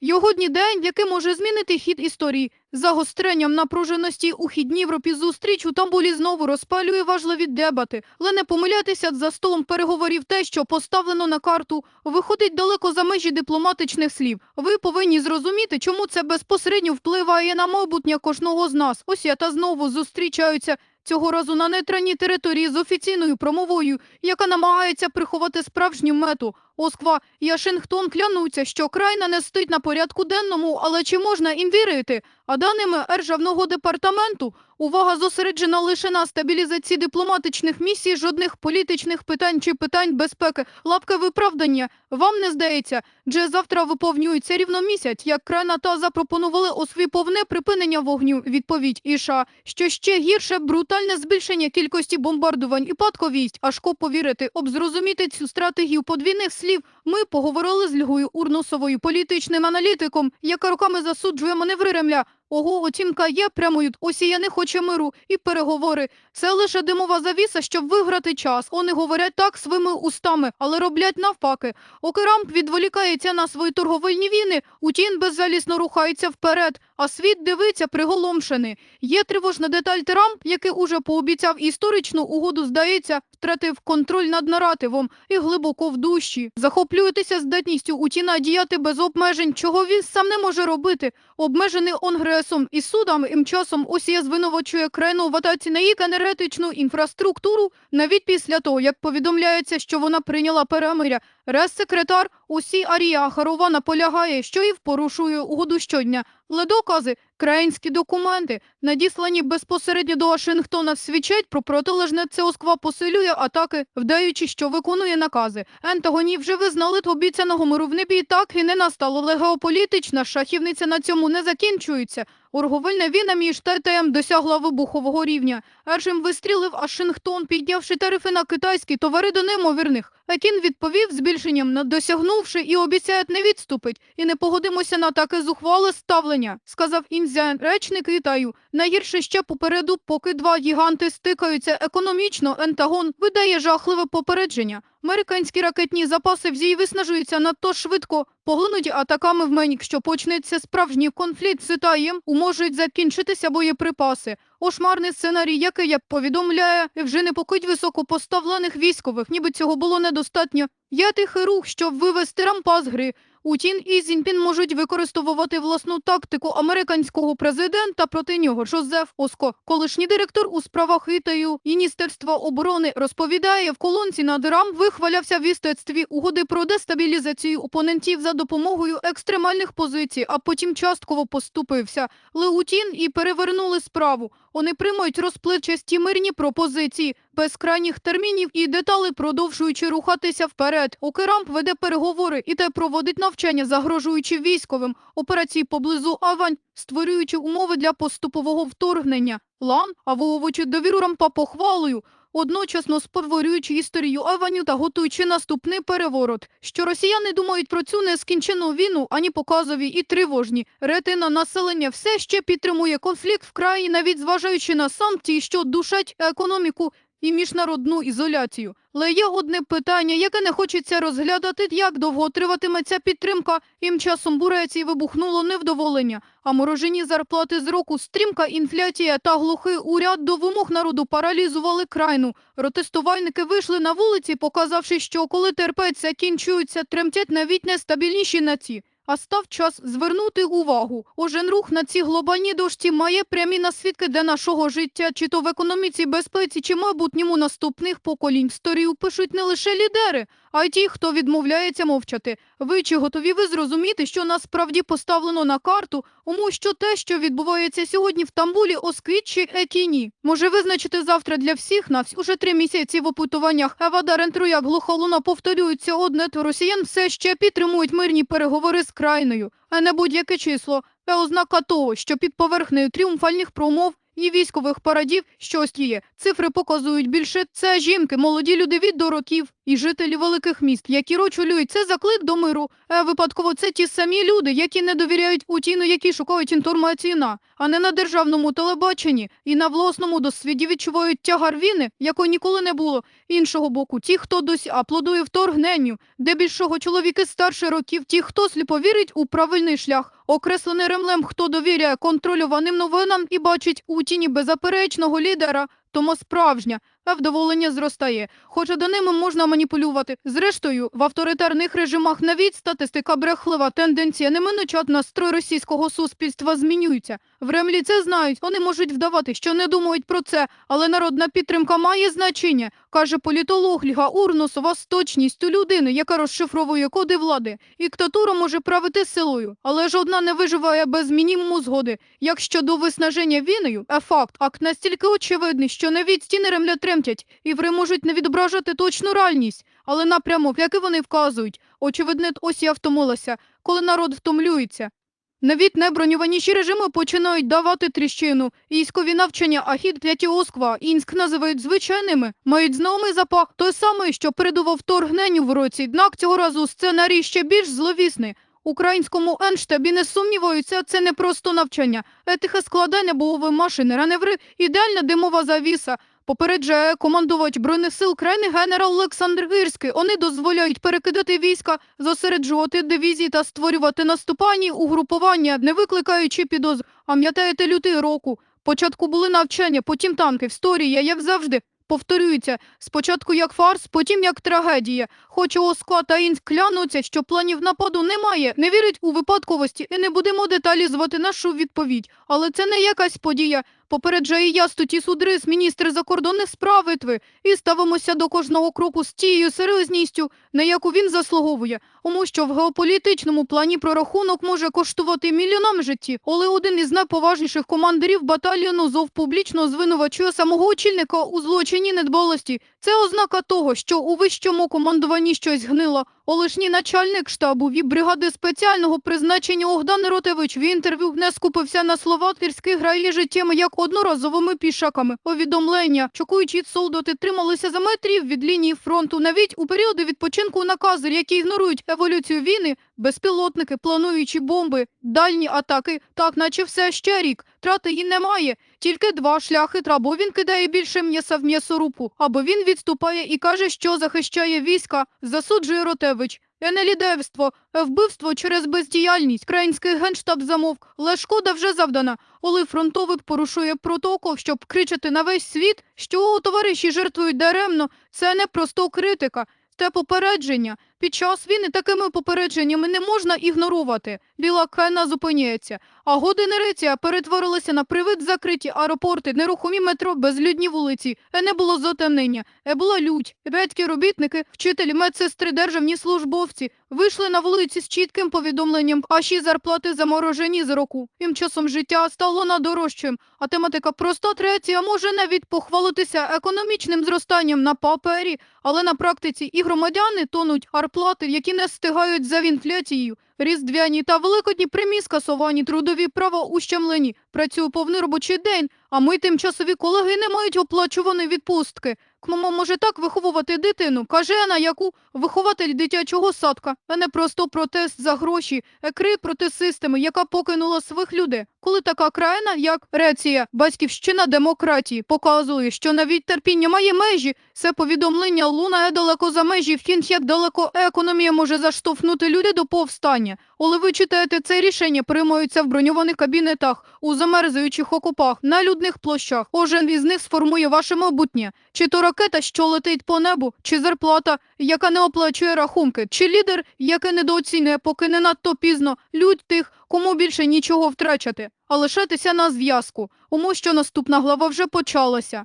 Йогодні день, який може змінити хід історії. Загостренням напруженості у хідній Європі зустріч у Тамбулі знову розпалює важливі дебати. Але не помилятися за столом переговорів те, що поставлено на карту, виходить далеко за межі дипломатичних слів. Ви повинні зрозуміти, чому це безпосередньо впливає на майбутнє кожного з нас. Ось я та знову зустрічаються. Цього разу на нейтральній території з офіційною промовою, яка намагається приховати справжню мету. Москва і Вашингтон клянуться, що крайна не стоїть на порядку денному, але чи можна їм вірити? А даними Державного департаменту, увага зосереджена лише на стабілізації дипломатичних місій, жодних політичних питань чи питань безпеки. Лапка виправдання. Вам не здається, Дже завтра виповнюється рівно місяць, як крайна та запропонували у повне припинення вогню. Відповідь Іша, що ще гірше брутальне збільшення кількості бомбардувань і падковість. Аж ко повірити, об зрозуміти цю стратегію подвійних слів. Ми поговорили з Льгою Урнусовою, політичним аналітиком, яка роками засуджує маневри Ремля. Ого, оцінка є прямою. Росія не хоче миру і переговори. Це лише димова завіса, щоб виграти час. Вони говорять так своїми устами, але роблять навпаки. Окерамп відволікається на свої торговельні війни, утін беззалісно рухається вперед, а світ дивиться приголомшений. Є тривожна деталь Трамп, який уже пообіцяв історичну угоду, здається, втратив контроль над наративом і глибоко в душі. Захоплюєтеся здатністю Утіна діяти без обмежень, чого він сам не може робити. Обмежений Онгресом і судом ім часом Осія звинувачує країну в атаці на її енергетичну інфраструктуру, навіть після того, як повідомляється, що вона прийняла перемиря. Рес-секретар Усі Арія Харова наполягає, що і порушує угоду щодня. Але докази, країнські документи, надіслані безпосередньо до Вашингтона, свідчать про протилежне. Це Москва посилює атаки, вдаючи, що виконує накази. Ентагоні вже визнали обіцяного миру в небі і так і не настало. Але геополітична шахівниця на цьому не закінчується. Орговельна війна між ТТМ досягла вибухового рівня. Першим вистрілив Вашингтон, піднявши тарифи на китайські товари до неймовірних. Пекін відповів збільшенням, на досягнувши і обіцяє не відступить. І не погодимося на таке зухвале ставлення, сказав Інзян, речник Китаю. Найгірше ще попереду, поки два гіганти стикаються економічно, Ентагон видає жахливе попередження. Американські ракетні запаси в зій виснажуються надто швидко, поглинуті атаками в Менік, що почнеться справжній конфлікт з Китаєм, уможуть закінчитися боєприпаси. Ошмарний сценарій, який, як повідомляє, вже непокоїть високопоставлених військових, ніби цього було недостатньо. Я тихий рух, щоб вивести рампа з гри. Утін і Зіньпін можуть використовувати власну тактику американського президента проти нього. Жозеф Оско, колишній директор у справах Китаю і Міністерства оборони, розповідає в колонці над РАМ вихвалявся в істецтві угоди про дестабілізацію опонентів за допомогою екстремальних позицій, а потім частково поступився. Леутін і перевернули справу. Вони приймають розпливчасті мирні пропозиції, без крайніх термінів і деталей, продовжуючи рухатися вперед. Окерамп веде переговори і те проводить навчання, загрожуючи військовим операції поблизу Авань, створюючи умови для поступового вторгнення. Лан, а довіру рампа похвалою, одночасно спотворюючи історію Аваню та готуючи наступний переворот. Що росіяни думають про цю нескінчену війну, ані показові і тривожні. Ретина населення все ще підтримує конфлікт в краї, навіть зважаючи на санкції, що душать економіку і міжнародну ізоляцію. Але є одне питання, яке не хочеться розглядати, як довго триватиме ця підтримка. Їм часом буреці вибухнуло невдоволення, а морожені зарплати з року, стрімка інфляція та глухий уряд до вимог народу паралізували крайну. Протестувальники вийшли на вулиці, показавши, що коли терпець закінчується, тремтять навіть нестабільніші нації. А став час звернути увагу. Ожен рух на цій глобальній дошці має прямі наслідки для нашого життя, чи то в економіці, безпеці, чи майбутньому наступних поколінь. Сторію пишуть не лише лідери, а й ті, хто відмовляється мовчати. Ви чи готові ви зрозуміти, що насправді поставлено на карту, тому що те, що відбувається сьогодні в Тамбулі, осквітчі етіні, може визначити завтра для всіх нас уже три місяці в опитуваннях. Евада Рентру, як глухолуна повторюється одне, то росіян все ще підтримують мирні переговори з крайною, а не будь-яке число. Це ознака того, що під поверхнею тріумфальних промов і військових парадів щось є. Цифри показують більше. Це жінки, молоді люди від до років і жителі великих міст, які рочулюють, це заклик до миру. Е, випадково це ті самі люди, які не довіряють Путіну, які шукають інформацію на, а не на державному телебаченні і на власному досвіді відчувають тягар війни, якої ніколи не було. Іншого боку, ті, хто досі аплодує вторгненню, де більшого чоловіки старше років, ті, хто сліпо вірить у правильний шлях, окреслений ремлем, хто довіряє контрольованим новинам і бачить у тіні беззаперечного лідера, тому справжня вдоволення зростає. Хоча до ними можна маніпулювати. Зрештою, в авторитарних режимах навіть статистика брехлива, тенденція неминучат настрой російського суспільства змінюється. В Ремлі це знають, вони можуть вдавати, що не думають про це, але народна підтримка має значення, каже політолог Ліга Урнусова з точністю людини, яка розшифровує коди влади. Диктатура може правити силою, але жодна не виживає без мінімуму згоди. Якщо до виснаження війною, а факт, акт настільки очевидний, що навіть стіни Ремля тремтять, і ври можуть не відображати точну реальність, але напрямок, який вони вказують, очевидно, ось я втомилася, коли народ втомлюється. Навіть неброньованіші режими починають давати тріщину. Військові навчання Ахід П'ятіосква Інськ називають звичайними, мають знайомий запах, той самий, що передував вторгненню в році. Однак цього разу сценарій ще більш зловісний. Українському енштабі не сумніваються, це не просто навчання. Етиха складання бойової машини, раневри, ідеальна димова завіса. Попереджає командувач бронесил сил країни генерал Олександр Гирський. Вони дозволяють перекидати війська, зосереджувати дивізії та створювати наступальні угрупування, не викликаючи підозр. Пам'ятаєте лютий року? Початку були навчання, потім танки, історія, як завжди. Повторюється, спочатку як фарс, потім як трагедія. Хоч Осква та Інськ клянуться, що планів нападу немає, не вірять у випадковості і не будемо деталізувати нашу відповідь. Але це не якась подія. Попереджає Ястуті Судрис, міністр закордонних справ Литви, і ставимося до кожного кроку з тією серйозністю, на яку він заслуговує, тому що в геополітичному плані прорахунок може коштувати мільйонам житті. Але один із найповажніших командирів батальйону ЗОВ публічно звинувачує самого очільника у злочині недбалості. Це ознака того, що у вищому командуванні щось гнило. Олишній начальник штабу від бригади спеціального призначення Огдан Ротевич в інтерв'ю не скупився на слова тирських грає життям як одноразовими пішаками. Повідомлення, шокуючі солдати трималися за метрів від лінії фронту. Навіть у періоди відпочинку накази, які ігнорують еволюцію війни, безпілотники, плануючі бомби, дальні атаки, так наче все ще рік. Трати і немає. Тільки два шляхи. Або він кидає більше м'яса в м'ясорубку, або він відступає і каже, що захищає війська, засуджує Ротевич. Е, Не лідерство, е, вбивство через бездіяльність. Країнський генштаб замовк, але шкода вже завдана. Коли фронтовик порушує протокол, щоб кричати на весь світ, що товариші жертвують даремно. Це не просто критика, це попередження. Під час війни такими попередженнями не можна ігнорувати. Біла кена зупиняється. А години реція перетворилися на привид закриті аеропорти, нерухомі метро, безлюдні вулиці. Е не було затемнення, е була лють. Рядкі робітники, вчителі, медсестри, державні службовці вийшли на вулиці з чітким повідомленням, а ще зарплати заморожені з року. Тим часом життя стало надорожчим, а тематика проста третя може навіть похвалитися економічним зростанням на папері, але на практиці і громадяни тонуть арплати, які не стигають за інфляцією. Різдвяні та великодні прямі скасовані, трудові права ущемлені. Працює повний робочий день, а ми тимчасові колеги не мають оплачуваної відпустки. Кмомо може так виховувати дитину, каже на яку вихователь дитячого садка, а не просто протест за гроші, екри проти системи, яка покинула своїх людей. Коли така країна, як Реція, батьківщина демократії, показує, що навіть терпіння має межі, це повідомлення лунає далеко за межі, втім, як далеко економія може заштовхнути людей до повстання. Коли ви читаєте це рішення, приймаються в броньованих кабінетах, у замерзаючих окопах, на людних площах. Кожен із них сформує ваше майбутнє. Чи то ракета, що летить по небу, чи зарплата, яка не оплачує рахунки, чи лідер, який недооцінює, поки не надто пізно, людь тих, кому більше нічого втрачати, а лишатися на зв'язку, тому що наступна глава вже почалася.